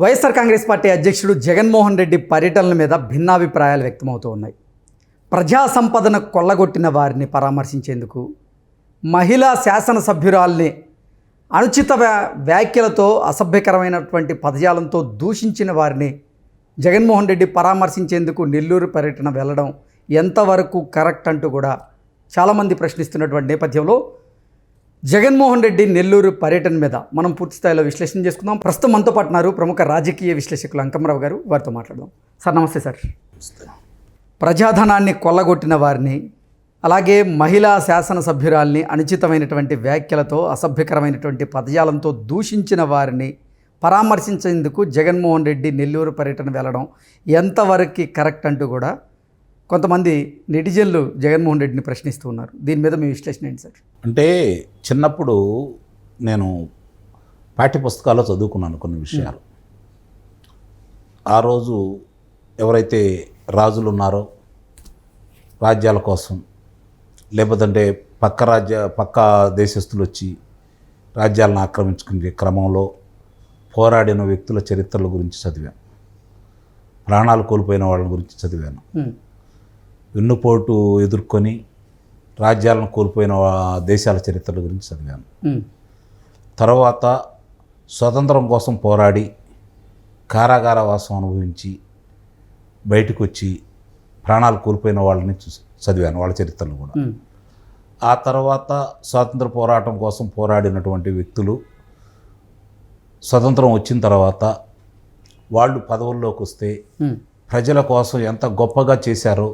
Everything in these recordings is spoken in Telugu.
వైఎస్ఆర్ కాంగ్రెస్ పార్టీ అధ్యక్షుడు జగన్మోహన్ రెడ్డి పర్యటనల మీద భిన్నాభిప్రాయాలు వ్యక్తమవుతూ ఉన్నాయి ప్రజా సంపదను కొల్లగొట్టిన వారిని పరామర్శించేందుకు మహిళా శాసనసభ్యురాల్ని అనుచిత వ్యా- వ్యాఖ్యలతో అసభ్యకరమైనటువంటి పదజాలంతో దూషించిన వారిని జగన్మోహన్ రెడ్డి పరామర్శించేందుకు నెల్లూరు పర్యటన వెళ్ళడం ఎంతవరకు కరెక్ట్ అంటూ కూడా చాలామంది ప్రశ్నిస్తున్నటువంటి నేపథ్యంలో జగన్మోహన్ రెడ్డి నెల్లూరు పర్యటన మీద మనం పూర్తి స్థాయిలో విశ్లేషణ చేసుకుందాం. ప్రస్తుతం మనతో పాటు ఉన్నారు ప్రముఖ రాజకీయ విశ్లేషకులు అంకమరావు గారు. వారితో మాట్లాడదాం. సార్ నమస్తే సార్. ప్రజాధనాన్ని కొల్లగొట్టిన వారిని అలాగే మహిళా శాసనసభ్యురాల్ని అనుచితమైనటువంటి వ్యాఖ్యలతో అసభ్యకరమైనటువంటి పదజాలంతో దూషించిన వారిని పరామర్శించేందుకు జగన్మోహన్ రెడ్డి నెల్లూరు పర్యటన వెళ్ళడం ఎంతవరకు కరెక్ట్ అంటూ కూడా కొంతమంది నెటిజన్లు జగన్మోహన్ రెడ్డిని ప్రశ్నిస్తూ ఉన్నారు. దీని మీద మీ విశ్లేషణ ఏంటి సార్? అంటే చిన్నప్పుడు నేను పాఠ్యపుస్తకాల్లో చదువుకున్నాను కొన్ని విషయాలు. ఆ రోజు ఎవరైతే రాజులు ఉన్నారో రాజ్యాల కోసం లేకపోతే పక్క రాజ్య పక్క దేశస్తులు వచ్చి రాజ్యాలను ఆక్రమించుకునే క్రమంలో పోరాడిన వ్యక్తుల చరిత్రల గురించి చదివాను. ప్రాణాలు కోల్పోయిన వాళ్ళ గురించి చదివాను. వెన్నుపోటు ఎదుర్కొని రాజ్యాలను కోల్పోయిన దేశాల చరిత్రల గురించి చదివాను. తర్వాత స్వతంత్రం కోసం పోరాడి కారాగార వాసం అనుభవించి బయటకు వచ్చి ప్రాణాలు కోల్పోయిన వాళ్ళని చూసి చదివాను వాళ్ళ చరిత్రలు కూడా. ఆ తర్వాత స్వాతంత్ర పోరాటం కోసం పోరాడినటువంటి వ్యక్తులు స్వతంత్రం వచ్చిన తర్వాత వాళ్ళు పదవుల్లోకి వస్తే ప్రజల కోసం ఎంత గొప్పగా చేశారో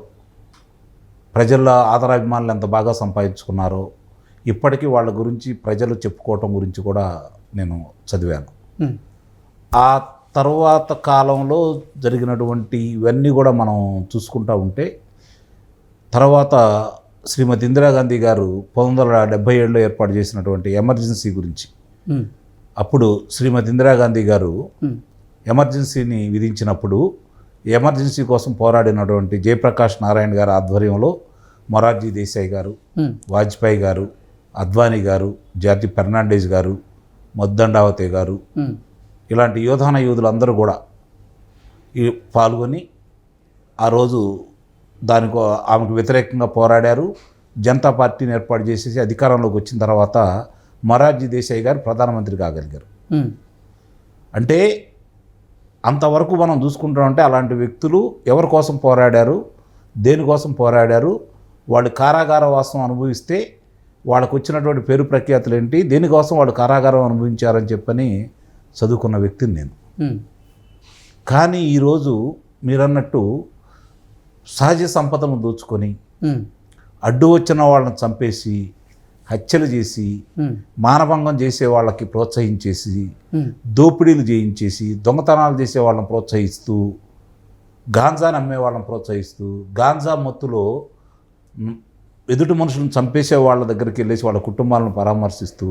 ప్రజల ఆదరాభిమానులు ఎంత బాగా సంపాదించుకున్నారో ఇప్పటికీ వాళ్ళ గురించి ప్రజలు చెప్పుకోవటం గురించి కూడా నేను చదివాను. ఆ తర్వాత కాలంలో జరిగినటువంటి ఇవన్నీ కూడా మనం చూసుకుంటా ఉంటే తర్వాత శ్రీమతి ఇందిరాగాంధీ గారు పంతొమ్మిది వందల డెబ్భై ఏడులో ఏర్పాటు చేసినటువంటి ఎమర్జెన్సీ గురించి అప్పుడు శ్రీమతి ఇందిరాగాంధీ గారు ఎమర్జెన్సీని విధించినప్పుడు ఎమర్జెన్సీ కోసం పోరాడినటువంటి జయప్రకాష్ నారాయణ గారి ఆధ్వర్యంలో మొరార్జీ దేశాయ్ గారు వాజ్పేయి గారు అద్వానీ గారు జార్జి ఫెర్నాండేజ్ గారు మొద్దండావతే గారు ఇలాంటి యోధాన యోధులందరూ కూడా పాల్గొని ఆ రోజు దానికి ఆమెకు వ్యతిరేకంగా పోరాడారు. జనతా పార్టీని ఏర్పాటు చేసేసి అధికారంలోకి వచ్చిన తర్వాత మొరార్జీ దేశాయ్ గారు ప్రధానమంత్రి కాగలిగారు అంటే అంతవరకు మనం చూసుకుంటామంటే అలాంటి వ్యక్తులు ఎవరి కోసం పోరాడారు? దేనికోసం పోరాడారు? వాళ్ళు కారాగార వాసం అనుభవిస్తే వాళ్ళకు వచ్చినటువంటి పేరు ప్రఖ్యాతులు ఏంటి? దేనికోసం వాళ్ళు కారాగారం అనుభవించారని చెప్పని చదువుకున్న వ్యక్తిని నేను. కానీ ఈరోజు మీరన్నట్టు సహజ సంపదను దోచుకొని అడ్డు వచ్చిన వాళ్ళని చంపేసి హత్యలు చేసి మానభంగం చేసే వాళ్ళకి ప్రోత్సహించేసి దోపిడీలు చేయించేసి దొంగతనాలు చేసే వాళ్ళని ప్రోత్సహిస్తూ గాంజాని అమ్మే వాళ్ళని ప్రోత్సహిస్తూ గాంజా మత్తులో ఎదుటి మనుషులను చంపేసే వాళ్ళ దగ్గరికి వెళ్ళేసి వాళ్ళ కుటుంబాలను పరామర్శిస్తూ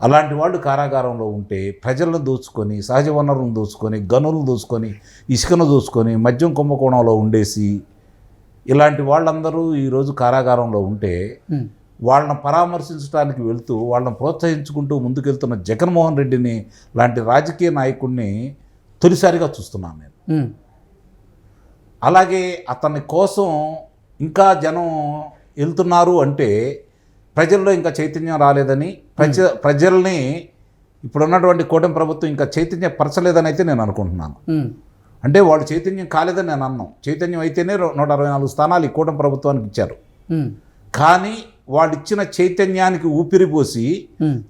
అలాంటి వాళ్ళు కారాగారంలో ఉంటే ప్రజలను దోచుకొని సహజ వనరులను దోచుకొని గనులను దోచుకొని ఇసుకను దోచుకొని మద్యం కుంభకోణంలో ఉండేసి ఇలాంటి వాళ్ళందరూ ఈరోజు కారాగారంలో ఉంటే వాళ్ళని పరామర్శించడానికి వెళ్తూ వాళ్ళని ప్రోత్సహించుకుంటూ ముందుకెళ్తున్న జగన్మోహన్ రెడ్డిని లాంటి రాజకీయ నాయకుడిని తొలిసారిగా చూస్తున్నాను నేను. అలాగే అతని కోసం ఇంకా జనం వెళ్తున్నారు అంటే ప్రజల్లో ఇంకా చైతన్యం రాలేదని ప్రజ ప్రజల్ని ఇప్పుడున్నటువంటి కూటమి ప్రభుత్వం ఇంకా చైతన్యపరచలేదని అయితే నేను అనుకుంటున్నాను. అంటే వాళ్ళు చైతన్యం కాలేదని నేను అన్నాం. చైతన్యం అయితేనే నూట అరవై నాలుగు స్థానాలు ఈ కూటమి ప్రభుత్వానికి ఇచ్చారు. కానీ వాళ్ళు ఇచ్చిన చైతన్యానికి ఊపిరిపోసి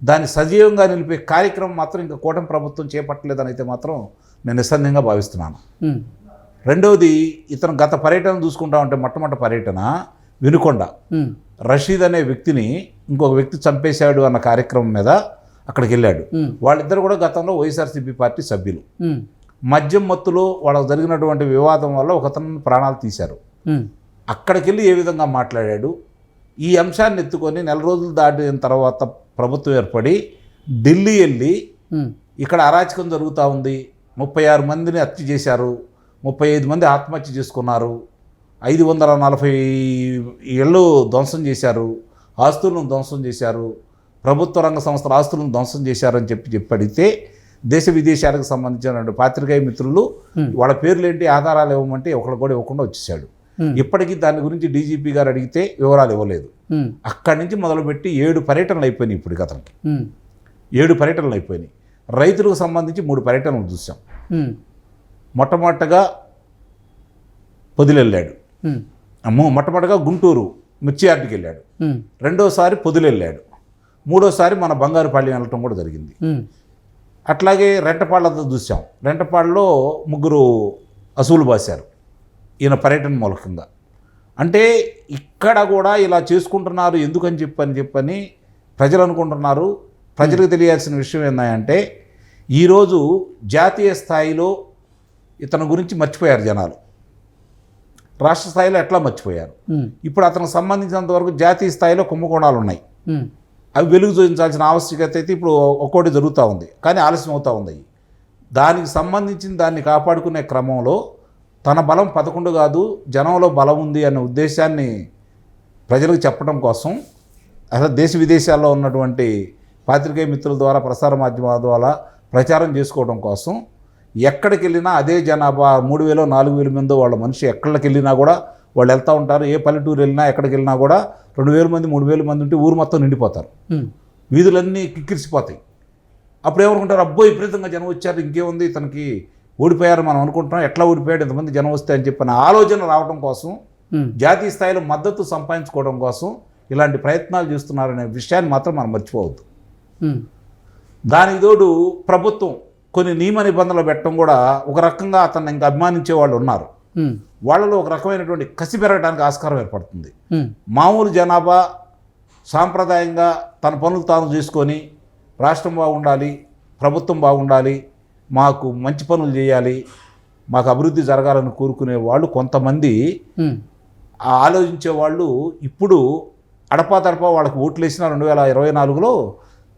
దాన్ని సజీవంగా నిలిపే కార్యక్రమం మాత్రం ఇంకా కూటమి ప్రభుత్వం చేపట్టలేదని అయితే మాత్రం నేను నిస్సందేహంగా భావిస్తున్నాను. రెండవది ఇతను గత పర్యటన చూసుకుంటా ఉంటే మొట్టమొదటి పర్యటన వినుకొండ. రషీద్ అనే వ్యక్తిని ఇంకొక వ్యక్తి చంపేశాడు అన్న కార్యక్రమం మీద అక్కడికి వెళ్ళాడు వాళ్ళిద్దరు కూడా గతంలో వైఎస్ఆర్సీపీ పార్టీ సభ్యులు. మద్యం మత్తులో వాళ్ళకు జరిగినటువంటి వివాదం వల్ల ఒకతను ప్రాణాలు తీశారు. అక్కడికి వెళ్ళి ఏ విధంగా మాట్లాడాడు? ఈ అంశాన్ని ఎత్తుకొని నెల రోజులు దాటిన తర్వాత ప్రభుత్వం ఏర్పడి ఢిల్లీ వెళ్ళి ఇక్కడ అరాచకం జరుగుతూ ఉంది. ముప్పై ఆరు మందిని హత్య చేశారు. ముప్పై ఐదు మంది ఆత్మహత్య చేసుకున్నారు. ఐదు వందల నలభై ఇళ్ళు ధ్వంసం చేశారు. ఆస్తులను ధ్వంసం చేశారు. ప్రభుత్వ రంగ సంస్థల ఆస్తులను ధ్వంసం చేశారని చెప్పి చెప్పి అడిగితే దేశ విదేశాలకు సంబంధించిన పాత్రికేయ మిత్రులు వాళ్ళ పేర్లు ఏంటి ఆధారాలు ఇవ్వమంటే ఒకళ్ళు కూడా ఇవ్వకుండా వచ్చేసాడు. ఇప్పటికీ దాని గురించి డీజీపీ గారు అడిగితే వివరాలు ఇవ్వలేదు. ఉమ్, అక్కడి నుంచి మొదలుపెట్టి ఏడు పర్యటనలు అయిపోయినాయి ఇప్పుడు అతనికి. ఉమ్, ఏడు పర్యటనలు అయిపోయినాయి. రైతులకు సంబంధించి మూడు పర్యటనలు చూసాం మొట్టమొదటగా పొదిలెళ్ళాడు. అమ్మో మొట్టమొదటిగా గుంటూరు మిర్చి యార్డ్కి వెళ్ళాడు. రెండోసారి పొదిలెళ్ళాడు. మూడోసారి మన బంగారుపాళ్యం వెళ్ళటం కూడా జరిగింది. అట్లాగే రెంటపాళ్ళతో చూసాం రెంటపాళ్ళలో ముగ్గురు అసూలు బాశారు. ఈయన పర్యటన మూలకంగా అంటే ఇక్కడ కూడా ఇలా చేసుకుంటున్నారు ఎందుకని చెప్పని చెప్పని ప్రజలు అనుకుంటున్నారు. ప్రజలకు తెలియాల్సిన విషయం ఏంటంటే ఈరోజు జాతీయ స్థాయిలో ఇతని గురించి మర్చిపోయారు జనాలు. రాష్ట్ర స్థాయిలో ఎట్లా మర్చిపోయారు? ఇప్పుడు అతనికి సంబంధించినంత వరకు జాతీయ స్థాయిలో కుంభకోణాలు ఉన్నాయి. అవి వెలుగు చూపించాల్సిన ఆవశ్యకత అయితే ఇప్పుడు ఒక్కోటి జరుగుతూ ఉంది. కానీ ఆలస్యం అవుతూ ఉంది. దానికి సంబంధించిన దాన్ని కాపాడుకునే క్రమంలో తన బలం పదకొండు కాదు జనంలో బలం ఉంది అనే ఉద్దేశాన్ని ప్రజలకు చెప్పడం కోసం అసలు దేశ విదేశాల్లో ఉన్నటువంటి పాత్రికేయ మిత్రుల ద్వారా ప్రసార మాధ్యమాల ద్వారా ప్రచారం చేసుకోవడం కోసం ఎక్కడికి వెళ్ళినా అదే జనాభా మూడు వేలు నాలుగు వేల మంది వాళ్ళ మనిషి ఎక్కడికి వెళ్ళినా కూడా వాళ్ళు వెళ్తూ ఉంటారు. ఏ పల్లెటూరు వెళ్ళినా ఎక్కడికి వెళ్ళినా కూడా రెండు వేల మంది మూడు వేల మంది ఉంటే ఊరు మొత్తం నిండిపోతారు. వీధులన్నీ కిక్కిరిసిపోతాయి. అప్పుడు ఏమనుకుంటారు? అబ్బో విపరీతంగా జనం వచ్చారు ఇంకేముంది? ఇతనికి ఓడిపోయారు మనం అనుకుంటున్నాం. ఎట్లా ఓడిపోయాడు ఇంతమంది జనం వస్తే అని చెప్పిన ఆలోచన రావడం కోసం జాతీయ స్థాయిలో మద్దతు సంపాదించుకోవడం కోసం ఇలాంటి ప్రయత్నాలు చేస్తున్నారనే విషయాన్ని మాత్రం మనం మర్చిపోవద్దు. దానికి తోడు ప్రభుత్వం కొన్ని నియమ నిబంధనలు పెట్టడం కూడా ఒక రకంగా అతన్ని ఇంకా అభిమానించే వాళ్ళు ఉన్నారు. వాళ్ళలో ఒక రకమైనటువంటి కసి పెరగడానికి ఆస్కారం ఏర్పడుతుంది. మామూలు జనాభా సాంప్రదాయంగా తన పనులు తాను చేసుకొని రాష్ట్రం బాగుండాలి ప్రభుత్వం బాగుండాలి మాకు మంచి పనులు చేయాలి మాకు అభివృద్ధి జరగాలని కోరుకునే వాళ్ళు కొంతమంది. ఆలోచించే వాళ్ళు ఇప్పుడు అడపాదడపా వాళ్ళకి ఓట్లు వేసిన రెండు వేల ఇరవై నాలుగులో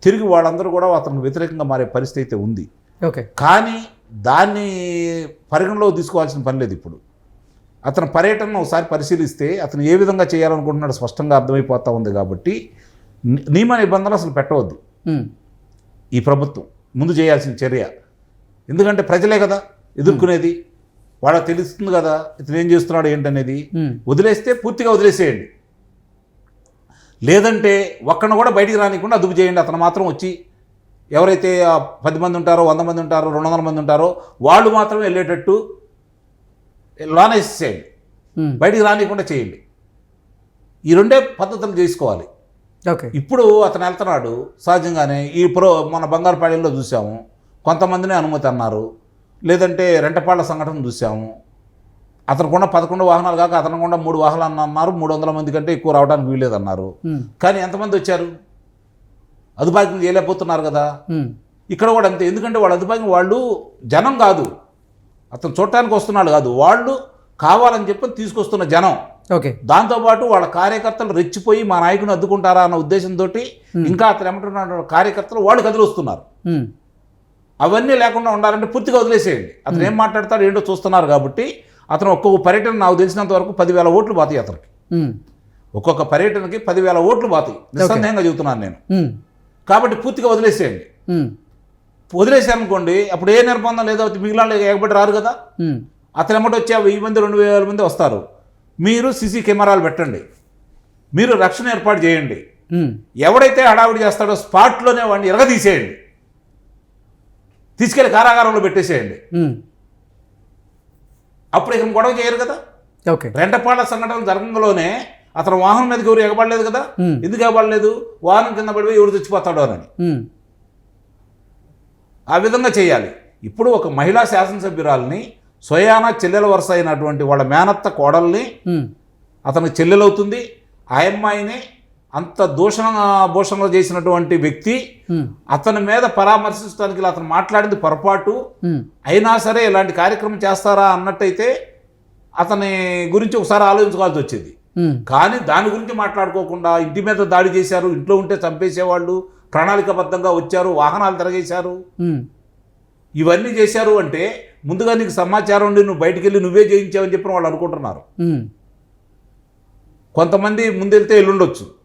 తిరిగి వాళ్ళందరూ కూడా అతనికి వ్యతిరేకంగా మారే పరిస్థితి అయితే ఉంది. ఓకే. కానీ దాన్ని పరిగణలో తీసుకోవాల్సిన పని లేదు ఇప్పుడు. అతని పర్యటనను ఒకసారి పరిశీలిస్తే అతను ఏ విధంగా చేయాలనుకుంటున్నాడు స్పష్టంగా అర్థమైపోతా ఉంది కాబట్టి నియమ నిబంధనలు అసలు పెట్టవద్దు. ఈ ప్రభుత్వం ముందు చేయాల్సిన చర్య ఎందుకంటే ప్రజలే కదా ఎదుర్కొనేది. వాళ్ళకి తెలుస్తుంది కదా ఇతను ఏం చేస్తున్నాడు ఏంటనేది. వదిలేస్తే పూర్తిగా వదిలేసేయండి. లేదంటే ఒక్కడిని కూడా బయటికి రానికుండా అదుపు చేయండి. అతను మాత్రం వచ్చి ఎవరైతే పది మంది ఉంటారో వంద మంది ఉంటారో రెండు వందల మంది ఉంటారో వాళ్ళు మాత్రమే వెళ్ళేటట్టు లోనేసేయండి బయటికి రానికుండా చేయండి. ఈ రెండే పద్ధతులు చేసుకోవాలి. ఓకే. ఇప్పుడు అతను వెళ్తున్నాడు సహజంగానే ఈ ప్రో మన బంగారుపాళ్యంలో చూసాము. కొంతమందిని అనుమతి అన్నారు. లేదంటే రెంటపాళ్ళ సంఘటన చూసాము అతను కూడా పదకొండు వాహనాలు కాక అతను కూడా మూడు వాహనాలు అన్నారు. మూడు వందల మంది కంటే ఎక్కువ రావడానికి వీల్లేదన్నారు. ఉమ్, కానీ ఎంతమంది వచ్చారు? అదుపాయం చేయలేకపోతున్నారు కదా. ఇక్కడ కూడా అంతే. ఎందుకంటే వాళ్ళ అదుపాయం వాళ్ళు జనం కాదు. అతను చూడటానికి వస్తున్నాడు కాదు. వాళ్ళు కావాలని చెప్పి తీసుకొస్తున్న జనం. ఓకే. దాంతోపాటు వాళ్ళ కార్యకర్తలు రెచ్చిపోయి మా నాయకుని అద్దుకుంటారా అన్న ఉద్దేశంతో ఇంకా అతను ఏమంటున్నాడు కార్యకర్తలు వాళ్ళు కదిలిస్తున్నారు. ఉమ్, అవన్నీ లేకుండా ఉండాలంటే పూర్తిగా వదిలేసేయండి. అతను ఏం మాట్లాడతాడు ఏంటో చూస్తున్నారు కాబట్టి అతను ఒక్కొక్క పర్యటన నాకు తెలిసినంత వరకు పదివేల ఓట్లు బాతాయి అతనికి. ఒక్కొక్క పర్యటనకి పదివేల ఓట్లు బాతాయి. నిస్సందేహంగా చెబుతున్నాను నేను. కాబట్టి పూర్తిగా వదిలేసేయండి. ఉమ్, వదిలేసారనుకోండి అప్పుడు ఏ నిర్బంధం లేదో మిగిలిన ఎగబడి రారు కదా. అతను ఎమ్మటి వచ్చి వెయ్యి మంది రెండు వేల మంది వస్తారు. మీరు సీసీ కెమెరాలు పెట్టండి. మీరు రక్షణ ఏర్పాటు చేయండి. ఎవడైతే హడావిడి చేస్తాడో స్పాట్లోనే వాడిని ఎరగదీసేయండి. తీసుకెళ్ళి కారాగారంలో పెట్టేసేయండి. అప్పుడు ఇక గొడవ చేయరు కదా. ఓకే. రెంటపాళ్ళ సంఘటన జరగంలోనే అతను వాహనం మీదకి ఎవరు ఎగబడలేదు కదా. ఎందుకు ఎగబడలేదు? వాహనం కింద పడిపోయి ఎవరు చచ్చిపోతాడో అని. ఆ విధంగా చేయాలి. ఇప్పుడు ఒక మహిళా శాసనసభ్యురాల్ని స్వయానా చెల్లెల వరుస అయినటువంటి వాళ్ళ మేనత్త కోడల్ని ఉమ్, అతనికి చెల్లెలవుతుంది. ఆ అమ్మాయిని అంత దూషణ భూషణలు చేసినటువంటి వ్యక్తి ఉమ్, అతని మీద పరామర్శించడానికి అతను మాట్లాడింది పొరపాటు. ఉమ్, అయినా సరే ఇలాంటి కార్యక్రమం చేస్తారా అన్నట్టయితే అతని గురించి ఒకసారి ఆలోచించుకోవాల్సి వచ్చేది. ఉమ్, కానీ దాని గురించి మాట్లాడుకోకుండా ఇంటి మీద దాడి చేశారు ఇంట్లో ఉంటే చంపేసేవాళ్ళు ప్రణాళికబద్ధంగా వచ్చారు వాహనాలు తిరగేశారు. ఇవన్నీ చేశారు అంటే ముందుగా నీకు సమాచారం ఉండి నువ్వు బయటికి వెళ్ళి నువ్వే చేయించావని చెప్పిన వాళ్ళు అనుకుంటున్నారు. కొంతమంది ముందెళ్తే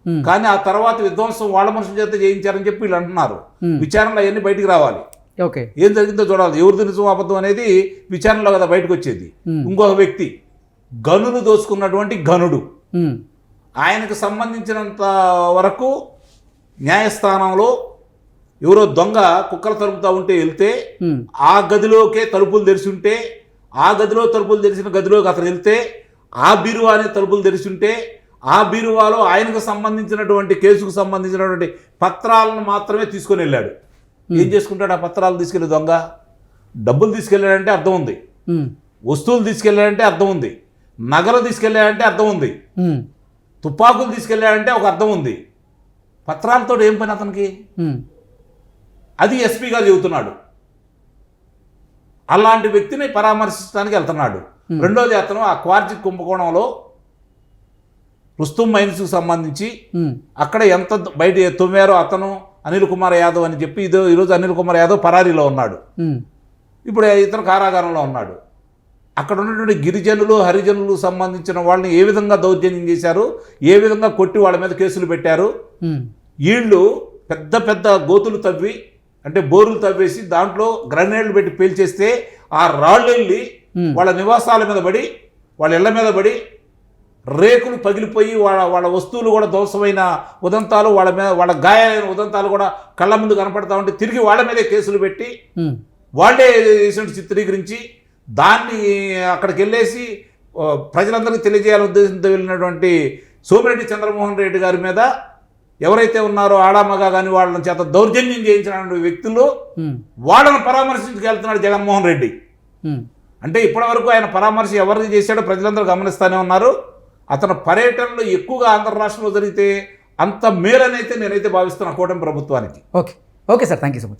Hmm. కానీ ఆ తర్వాత విధ్వంసం వాళ్ళ మనుషుల చేత చేయించారని చెప్పి వీళ్ళు అంటున్నారు. విచారణలో అవన్నీ బయటికి రావాలి. ఓకే. ఏం జరిగిందో చూడాలి. ఎవరిది నిజం అబద్ధం అనేది విచారణలో కదా బయటకు వచ్చేది. ఇంకొక వ్యక్తి గనులు దోచుకున్నటువంటి గనుడు. ఆయనకు సంబంధించినంత వరకు న్యాయస్థానంలో ఎవరో దొంగ కుక్కలు తలుపుతూ ఉంటే వెళ్తే ఆ గదిలోకే తలుపులు తెరిచి ఉంటే ఆ గదిలో తలుపులు తెరిచిన గదిలోకి అతను వెళ్తే ఆ బీరువా అనే తలుపులు తెరిచి ఉంటే ఆ బీరువాలో ఆయనకు సంబంధించినటువంటి కేసుకు సంబంధించినటువంటి పత్రాలను మాత్రమే తీసుకొని వెళ్ళాడు. ఏం చేసుకుంటాడు? ఆ పత్రాలు తీసుకెళ్ళి దొంగ? డబ్బులు తీసుకెళ్ళాడంటే అర్థం ఉంది. వస్తువులు తీసుకెళ్ళాడంటే అర్థం ఉంది. నగలు తీసుకెళ్ళాడంటే అర్థం ఉంది. తుపాకులు తీసుకెళ్ళాడంటే ఒక అర్థం ఉంది. పత్రాలతో ఏం పని అతనికి? అది ఎస్పీ గారు చెబుతున్నాడు. అలాంటి వ్యక్తిని పరామర్శించడానికి వెళ్తున్నాడు. రెండోది అతను ఆ క్వార్జి కుంభకోణంలో రుస్తుం మైన్స్కి సంబంధించి అక్కడ ఎంత బయట తొమ్మారో అతను అనిల్ కుమార్ యాదవ్ అని చెప్పి ఇదో ఈరోజు అనిల్ కుమార్ యాదవ్ పరారీలో ఉన్నాడు. ఇప్పుడు ఇతను కారాగారంలో ఉన్నాడు. అక్కడ ఉన్నటువంటి గిరిజనులు హరిజనులు సంబంధించిన వాళ్ళని ఏ విధంగా దౌర్జన్యం చేశారు ఏ విధంగా కొట్టి వాళ్ళ మీద కేసులు పెట్టారు? వీళ్ళు పెద్ద పెద్ద గోతులు తవ్వి అంటే బోరులు తవ్వేసి దాంట్లో గ్రనేడ్లు పెట్టి పేల్చేస్తే ఆ రాళ్ళు వెళ్ళి. వాళ్ళ నివాసాల మీద పడి వాళ్ళ ఇళ్ళ మీద పడి రేకులు పగిలిపోయి వాళ్ళ వాళ్ళ వస్తువులు కూడా ధ్వంసమైన ఉదంతాలు వాళ్ళ మీద వాళ్ళ గాయాలైన ఉదంతాలు కూడా కళ్ళ ముందు కనపడతా ఉంటే తిరిగి వాళ్ళ మీదే కేసులు పెట్టి వాళ్ళే వేసినట్టు చిత్రీకరించి దాన్ని అక్కడికి వెళ్ళేసి ప్రజలందరికీ తెలియజేయాలని ఉద్దేశంతో వెళ్ళినటువంటి సోమిరెడ్డి చంద్రమోహన్ రెడ్డి గారి మీద ఎవరైతే ఉన్నారో ఆడామగా కానీ వాళ్ళని చేత దౌర్జన్యం చేయించిన వ్యక్తులు వాళ్ళని పరామర్శించుకు వెళ్తున్నాడు జగన్మోహన్ రెడ్డి. అంటే ఇప్పటివరకు ఆయన పరామర్శ ఎవరిని చేశాడో ప్రజలందరూ గమనిస్తూనే ఉన్నారు. అతను పర్యటనలు ఎక్కువగా ఆంధ్ర రాష్ట్రంలో జరిగితే అంత మేలనైతే నేనైతే భావిస్తున్నా కూటమి ప్రభుత్వానికి. Okay. Okay sir. Thank you so much.